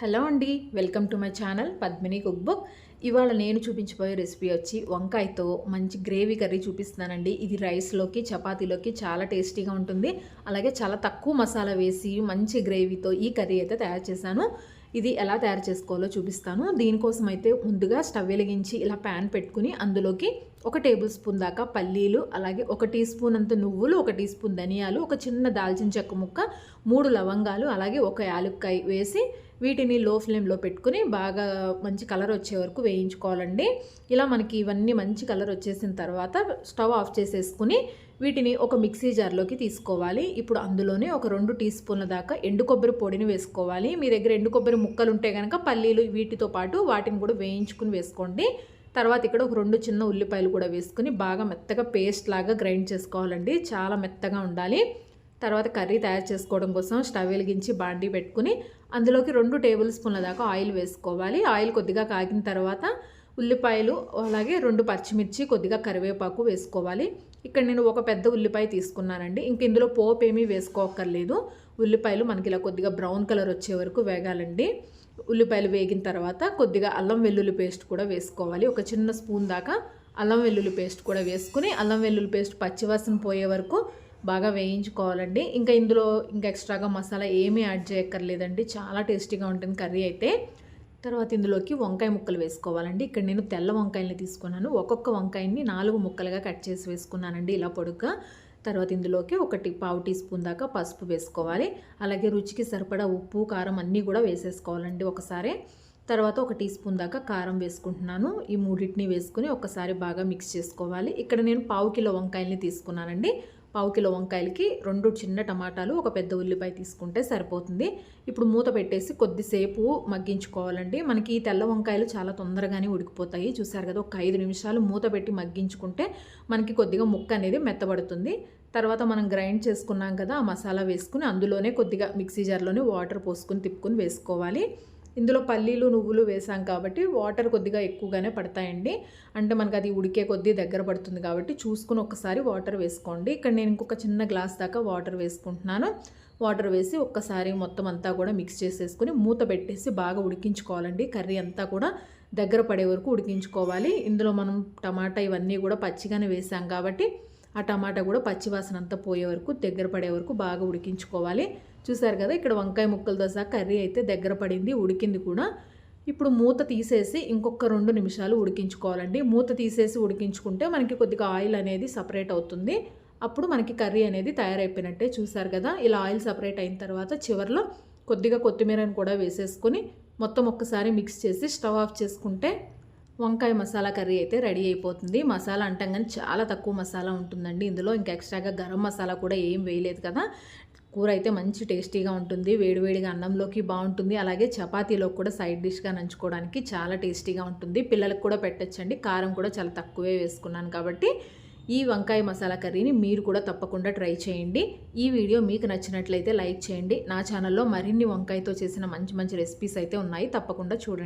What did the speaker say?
Hello అండి welcome to my channel Padmini cook book. ఇవాళ నేను చూపించబోయే రెసిపీ వచ్చి వంకాయతో మంచి గ్రేవీ కర్రీ చూపిస్తున్నానండి. ఇది రైస్లోకి చపాతీలోకి చాలా టేస్టీగా ఉంటుంది. అలాగే చాలా తక్కువ మసాలా వేసి మంచి గ్రేవీతో ఈ కర్రీ అయితే తయారు చేశాను. ఇది ఎలా తయారు చేసుకోవాలో చూపిస్తాను. దీనికోసం అయితే ముందుగా స్టవ్ వెలిగించి ఇలా ప్యాన్ పెట్టుకుని అందులోకి ఒక టేబుల్ స్పూన్ దాకా పల్లీలు అలాగే ఒక టీ స్పూన్ అంత నువ్వులు ఒక టీ స్పూన్ ధనియాలు ఒక చిన్న దాల్చిన చెక్క ముక్క మూడు లవంగాలు అలాగే ఒక యాలుక్కాయ వేసి వీటిని లో ఫ్లేమ్లో పెట్టుకుని బాగా మంచి కలర్ వచ్చే వరకు వేయించుకోవాలండి. ఇలా మనకి ఇవన్నీ మంచి కలర్ వచ్చేసిన తర్వాత స్టవ్ ఆఫ్ చేసేసుకుని వీటిని ఒక మిక్సీ జార్లోకి తీసుకోవాలి. ఇప్పుడు అందులోనే ఒక రెండు టీ స్పూన్ల దాకా ఎండు కొబ్బరి పొడిని వేసుకోవాలి. మీ దగ్గర ఎండు కొబ్బరి ముక్కలు ఉంటే కనుక పల్లీలు వీటితో పాటు వాటిని కూడా వేయించుకుని వేసుకోండి. తర్వాత ఇక్కడ ఒక రెండు చిన్న ఉల్లిపాయలు కూడా వేసుకుని బాగా మెత్తగా పేస్ట్ లాగా గ్రైండ్ చేసుకోవాలండి. చాలా మెత్తగా ఉండాలి. తర్వాత కర్రీ తయారు చేసుకోవడం కోసం స్టవ్ వెలిగించి బాండీ పెట్టుకుని అందులోకి రెండు టేబుల్ స్పూన్ల దాకా ఆయిల్ వేసుకోవాలి. ఆయిల్ కొద్దిగా కాగిన తర్వాత ఉల్లిపాయలు అలాగే రెండు పచ్చిమిర్చి కొద్దిగా కరివేపాకు వేసుకోవాలి. ఇక్కడ నేను ఒక పెద్ద ఉల్లిపాయ తీసుకున్నానండి. ఇంక ఇందులో పోపు ఏమీ వేసుకోక్కర్లేదు. ఉల్లిపాయలు మనకి ఇలా కొద్దిగా బ్రౌన్ కలర్ వచ్చే వరకు వేగాలండి. ఉల్లిపాయలు వేగిన తర్వాత కొద్దిగా అల్లం వెల్లుల్లి పేస్ట్ కూడా వేసుకోవాలి. ఒక చిన్న స్పూన్ దాకా అల్లం వెల్లుల్లి పేస్ట్ కూడా వేసుకుని అల్లం వెల్లుల్లి పేస్ట్ పచ్చివాసన పోయే వరకు బాగా వేయించుకోవాలండి. ఇంకా ఇందులో ఇంకా ఎక్స్ట్రాగా మసాలా ఏమీ యాడ్ చేయక్కర్లేదండి. చాలా టేస్టీగా ఉంటుంది కర్రీ అయితే. తర్వాత ఇందులోకి వంకాయ ముక్కలు వేసుకోవాలండి. ఇక్కడ నేను తెల్ల వంకాయల్ని తీసుకున్నాను. ఒక్కొక్క వంకాయని నాలుగు ముక్కలుగా కట్ చేసి వేసుకున్నానండి ఇలా పొడుగ్గా. తర్వాత ఇందులోకి ఒకటి పావు టీ స్పూన్ దాకా పసుపు వేసుకోవాలి. అలాగే రుచికి సరిపడా ఉప్పు కారం అన్నీ కూడా వేసేసుకోవాలండి ఒకసారి. తర్వాత ఒక టీ స్పూన్ దాకా కారం వేసుకుంటున్నాను. ఈ మూడింటిని వేసుకుని ఒకసారి బాగా మిక్స్ చేసుకోవాలి. ఇక్కడ నేను పావు కిలో వంకాయల్ని తీసుకున్నానండి. పావు కిలో వంకాయలకి రెండు చిన్న టమాటాలు ఒక పెద్ద ఉల్లిపాయ తీసుకుంటే సరిపోతుంది. ఇప్పుడు మూత పెట్టేసి కొద్దిసేపు మగ్గించుకోవాలండి. మనకి ఈ తెల్ల వంకాయలు చాలా తొందరగానే ఉడికిపోతాయి. చూసారు కదా ఒక ఐదు నిమిషాలు మూత పెట్టి మగ్గించుకుంటే మనకి కొద్దిగా ముక్క అనేది మెత్తబడుతుంది. తర్వాత మనం గ్రైండ్ చేసుకున్నాం కదా ఆ మసాలా వేసుకుని అందులోనే కొద్దిగా మిక్సీ జార్లోనే వాటర్ పోసుకొని తిప్పుకొని వేసుకోవాలి. ఇందులో పల్లీలు నువ్వులు వేసాం కాబట్టి వాటర్ కొద్దిగా ఎక్కువగానే పడతాయండి. అంటే మనకు అది ఉడికే కొద్దీ దగ్గర పడుతుంది కాబట్టి చూసుకుని ఒకసారి వాటర్ వేసుకోండి. ఇక్కడ నేను ఇంకొక చిన్న గ్లాస్ దాకా వాటర్ వేసుకుంటున్నాను. వాటర్ వేసి ఒక్కసారి మొత్తం అంతా కూడా మిక్స్ చేసేసుకుని మూత పెట్టేసి బాగా ఉడికించుకోవాలండి. కర్రీ అంతా కూడా దగ్గర పడే వరకు ఉడికించుకోవాలి. ఇందులో మనం టమాటా ఇవన్నీ కూడా పచ్చిగానే వేసాం కాబట్టి ఆ టమాటా కూడా పచ్చివాసన అంతా పోయే వరకు దగ్గర పడే వరకు బాగా ఉడికించుకోవాలి. చూసారు కదా ఇక్కడ వంకాయ ముక్కలతో సహా కర్రీ అయితే దగ్గర పడింది ఉడికింది కూడా. ఇప్పుడు మూత తీసేసి ఇంకొక రెండు నిమిషాలు ఉడికించుకోవాలండి. మూత తీసేసి ఉడికించుకుంటే మనకి కొద్దిగా ఆయిల్ అనేది సపరేట్ అవుతుంది. అప్పుడు మనకి కర్రీ అనేది తయారైపోయినట్టే చూసారు కదా ఇలా ఆయిల్ సపరేట్ అయిన తర్వాత చివరిలో కొద్దిగా కొత్తిమీరని కూడా వేసేసుకొని మొత్తం ఒక్కసారి మిక్స్ చేసి స్టవ్ ఆఫ్ చేసుకుంటే వంకాయ మసాలా కర్రీ అయితే రెడీ అయిపోతుంది. మసాలా అంటాం కానీ చాలా తక్కువ మసాలా ఉంటుందండి. ఇందులో ఇంకా ఎక్స్ట్రాగా గరం మసాలా కూడా ఏం వేయలేదు కదా. కూర అయితే మంచి టేస్టీగా ఉంటుంది. వేడివేడిగా అన్నంలోకి బాగుంటుంది. అలాగే చపాతీలో కూడా సైడ్ డిష్గా నంచుకోవడానికి చాలా టేస్టీగా ఉంటుంది. పిల్లలకు కూడా పెట్టచ్చండి. కారం కూడా చాలా తక్కువే వేసుకున్నాను కాబట్టి ఈ వంకాయ మసాలా కర్రీని మీరు కూడా తప్పకుండా ట్రై చేయండి. ఈ వీడియో మీకు నచ్చినట్లయితే లైక్ చేయండి. నా ఛానల్లో మరిన్ని వంకాయతో చేసిన మంచి మంచి రెసిపీస్ అయితే ఉన్నాయి. తప్పకుండా చూడండి.